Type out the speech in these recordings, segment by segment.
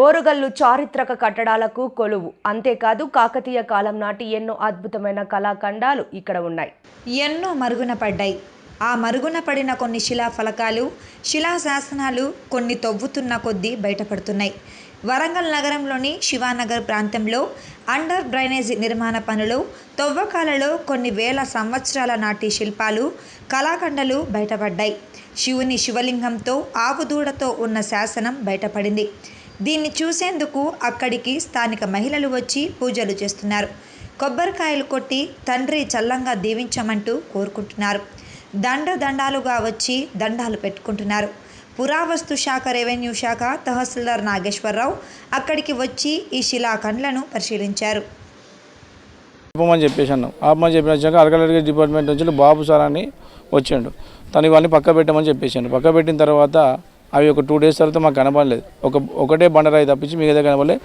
ఓరుగల్లు చారిత్రక కట్టడాలకు కొలువు. అంతేకాదు కాకతీయ కాలం నాటి ఎన్నో అద్భుతమైన కళాఖండాలు ఇక్కడ ఉన్నాయి. ఎన్నో మరుగున పడ్డాయి. ఆ మరుగున పడిన కొన్ని శిలా ఫలకాలు శిలా శాసనాలు కొన్ని తవ్వుతున్న కొద్దీ బయటపడుతున్నాయి. వరంగల్ నగరంలోని శివానగర్ ప్రాంతంలో అండర్ డ్రైనేజీ నిర్మాణ పనులు తవ్వకాలలో కొన్ని వేల సంవత్సరాల నాటి శిల్పాలు కళాఖండలు బయటపడ్డాయి. శివుని శివలింగంతో ఆవుదూడతో ఉన్న శాసనం బయటపడింది. దీన్ని చూసేందుకు అక్కడికి స్థానిక మహిళలు వచ్చి పూజలు చేస్తున్నారు. కొబ్బరికాయలు కొట్టి తండ్రి చల్లంగా దీవించమంటూ కోరుకుంటున్నారు. దండ దండాలుగా వచ్చి దండాలు పెట్టుకుంటున్నారు. పురావస్తు శాఖ రెవెన్యూ శాఖ తహసీల్దార్ నాగేశ్వరరావు అక్కడికి వచ్చి ఈ శిలాఖండ్లను పరిశీలించారు. ఆపమని చెప్పేసి అన్నాం. ఆపమని చెప్పినాక ఆర్కాలజీ డిపార్ట్మెంట్ నుంచి బాబు సార్ అని వచ్చిండు. తను ఇవన్నీ పక్క పెట్టమని చెప్పేసాడు పక్క పెట్టిన తర్వాత అవి ఒక టూ డేస్ తర్వాత మాకు కనపడలేదు. ఒక ఒకటే బండరాయి తప్పించి మిగతా కనపడలేదు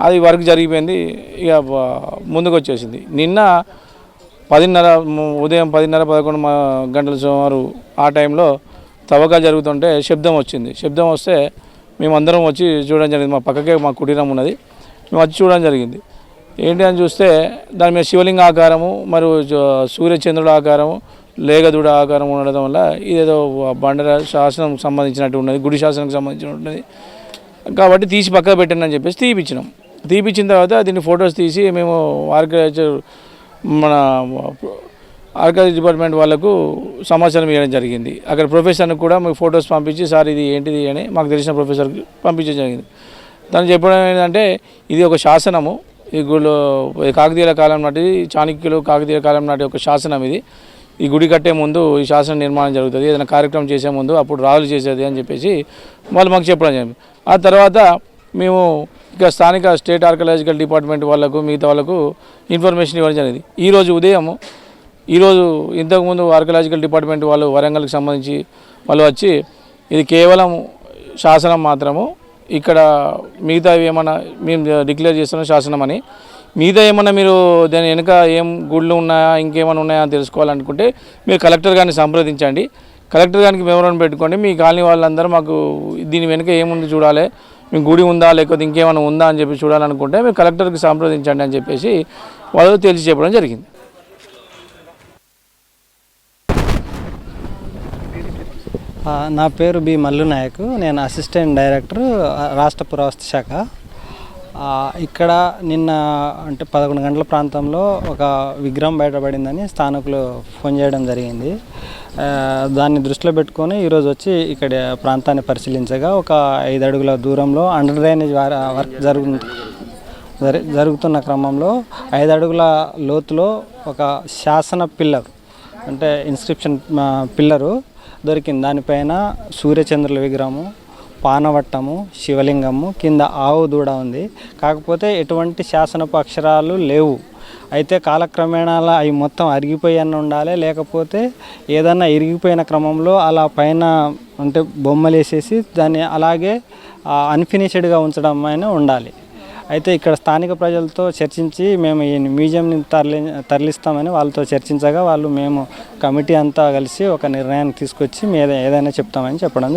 అది వర్క్ జరిగిపోయింది. ఇక ముందుకు వచ్చేసింది నిన్న పదిన్నర ఉదయం పదిన్నర పదకొండు గంటల సుమారు ఆ టైంలో తవ్వకాలు జరుగుతుంటే శబ్దం వచ్చింది. శబ్దం వస్తే మేమందరం వచ్చి చూడడం జరిగింది. మా పక్కకే మా కుటీరం ఉన్నది. మేము వచ్చి చూడడం జరిగింది. ఏంటి అని చూస్తే దాని మీద శివలింగ ఆకారము మరియు జ- సూర్యచంద్రుడు ఆకారము లేగదుడ ఆకారం ఉండడం వల్ల ఇదేదో బండర శాసనం సంబంధించినట్టు ఉన్నది గుడి శాసనంకి సంబంధించినట్టు ఉన్నది. కాబట్టి తీసి పక్కకు పెట్టండి అని చెప్పేసి తీపిచ్చినాం. తీపిచ్చిన తర్వాత దీన్ని ఫొటోస్ తీసి మేము ఆర్కిటెక్చర్ మన ఆర్కిటెక్చర్ డిపార్ట్మెంట్ వాళ్ళకు సమాచారం ఇవ్వడం జరిగింది. అక్కడ ప్రొఫెసర్కి కూడా మీకు ఫొటోస్ పంపించి సార్ ఇది ఏంటిది? అని మాకు తెలిసిన ప్రొఫెసర్కి పంపించడం జరిగింది. తను చెప్పడం ఏంటంటే ఇది ఒక శాసనము. ఈ గుళ్ళు కాకతీయుల కాలం నాటి చాణక్యులు కాకతీయ కాలం నాటి ఒక శాసనం ఇది. ఈ గుడి కట్టే ముందు ఈ శాసన నిర్మాణం జరుగుతుంది ఏదైనా కార్యక్రమం చేసే ముందు అప్పుడు రాజులు చేసేది అని చెప్పేసి వాళ్ళు మాకు చెప్పడం జరిగింది. ఆ తర్వాత మేము ఇక స్థానిక స్టేట్ ఆర్కలాజికల్ డిపార్ట్మెంట్ వాళ్ళకు మిగతా వాళ్ళకు ఇన్ఫర్మేషన్ ఇవ్వడం జరిగింది. ఈరోజు ఉదయం ఈరోజు ఇంతకుముందు ఆర్కలాజికల్ డిపార్ట్మెంట్ వాళ్ళు వరంగల్కి సంబంధించి వాళ్ళు వచ్చి ఇది కేవలం శాసనం మాత్రము ఇక్కడ మిగతా ఏమైనా మేము డిక్లేర్ చేస్తున్న శాసనం అని మిగతా ఏమన్నా మీరు దాని వెనుక ఏం గుళ్ళు ఉన్నాయా ఇంకేమైనా ఉన్నాయా అని తెలుసుకోవాలనుకుంటే మీరు కలెక్టర్ గారిని సంప్రదించండి. కలెక్టర్ గారికి వివరణ పెట్టుకోండి. మీ కాలనీ వాళ్ళందరూ మాకు దీని వెనుక ఏముంది చూడాలి మీ గుడి ఉందా లేకపోతే ఇంకేమైనా ఉందా అని చెప్పి చూడాలనుకుంటే మీరు కలెక్టర్కి సంప్రదించండి అని చెప్పేసి వాళ్ళు తెలిసి చెప్పడం జరిగింది. నా పేరు బి మల్లు నాయక్. నేను అసిస్టెంట్ డైరెక్టర్ రాష్ట్ర పురావస్తు శాఖ. ఇక్కడ నిన్న అంటే పదకొండు గంటల ప్రాంతంలో ఒక విగ్రహం బయటపడిందని స్థానికులు ఫోన్ చేయడం జరిగింది. దాన్ని దృష్టిలో పెట్టుకొని ఈరోజు వచ్చి ఇక్కడ ప్రాంతాన్ని పరిశీలించగా ఒక ఐదు అడుగుల దూరంలో అండర్ డ్రైనేజ్ వర్క్ జరుగు జరుగుతున్న క్రమంలో ఐదు అడుగుల లోతులో ఒక శాసన పిల్లర్ అంటే ఇన్స్క్రిప్షన్ పిల్లరు దొరికింది. దానిపైన సూర్యచంద్రుల విగ్రహము పానవట్టము శివలింగము కింద ఆవు దూడ ఉంది. కాకపోతే ఎటువంటి శాసనపు అక్షరాలు లేవు. అయితే కాలక్రమేణా అవి మొత్తం అరిగిపోయి ఉండాలి. లేకపోతే ఏదన్నా ఇరిగిపోయిన క్రమంలో అలా పైన అంటే బొమ్మలు వేసేసి దాన్ని అలాగే అన్ఫినిష్డ్గా ఉంచడం అయినా ఉండాలి. అయితే ఇక్కడ స్థానిక ప్రజలతో చర్చించి మేము ఈ మ్యూజియంని తరలి తరలిస్తామని వాళ్ళతో చర్చించగా వాళ్ళు మేము కమిటీ అంతా కలిసి ఒక నిర్ణయాన్ని తీసుకొచ్చి మీద ఏదైనా చెప్తామని చెప్పడం